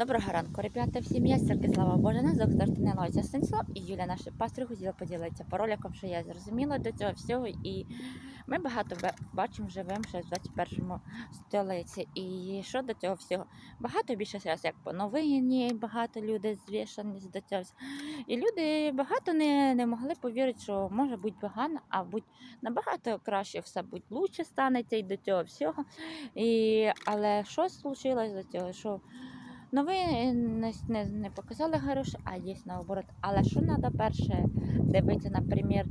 Доброго ранку, ребята, всім я Сірки, слава Боже, нас доктор Станиловича Станіслав і Юля, наш пастор, хотіла поділитися пароликом, що я зрозуміла до цього всього. І ми багато бачимо, живемо ще в 21 столітті. І що до цього всього? Багато більше зараз, як по новині, багато людей звішані до цього. всього. І люди багато не, не могли повірити, що може бути погано, а будь набагато краще все будь лучше станеться і до цього всього. І, але що случилось до цього? Що Новини не, не, не показали хороше, а є наоборот. Але що треба перше дивитися, наприклад,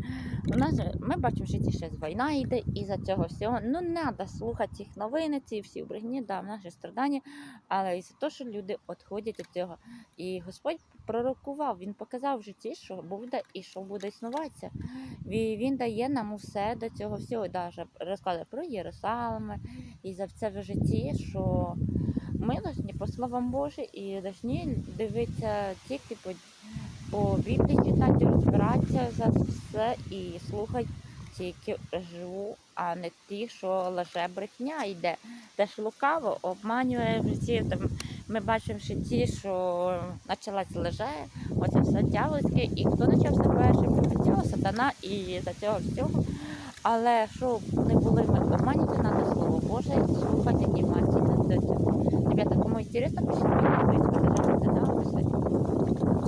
у нас ми бачимо, що ці ще війна йде, і за цього всього ну треба слухати цих новин, ці всі брехні, да, в же страдання, але і за те, що люди відходять від цього. І Господь пророкував, він показав в житті, що буде і що буде існуватися. Він, дає нам усе до цього всього, навіть розказує про Єрусалим і за це в житті, що словам Божі і повинні дивитися тільки по, по Біблії читати, розбиратися за все і слухати тільки живу, а не ті, що лже брехня йде. Те ж лукаво обманює в житті. Там ми бачимо що ті, що почалась лже, оце все дьявольське, і хто почався першим, почав сатана і за цього всього. Але щоб не були ми обманювати, треба слово Боже, слухати і мати на це. Ребята, кому интересно, да, кстати.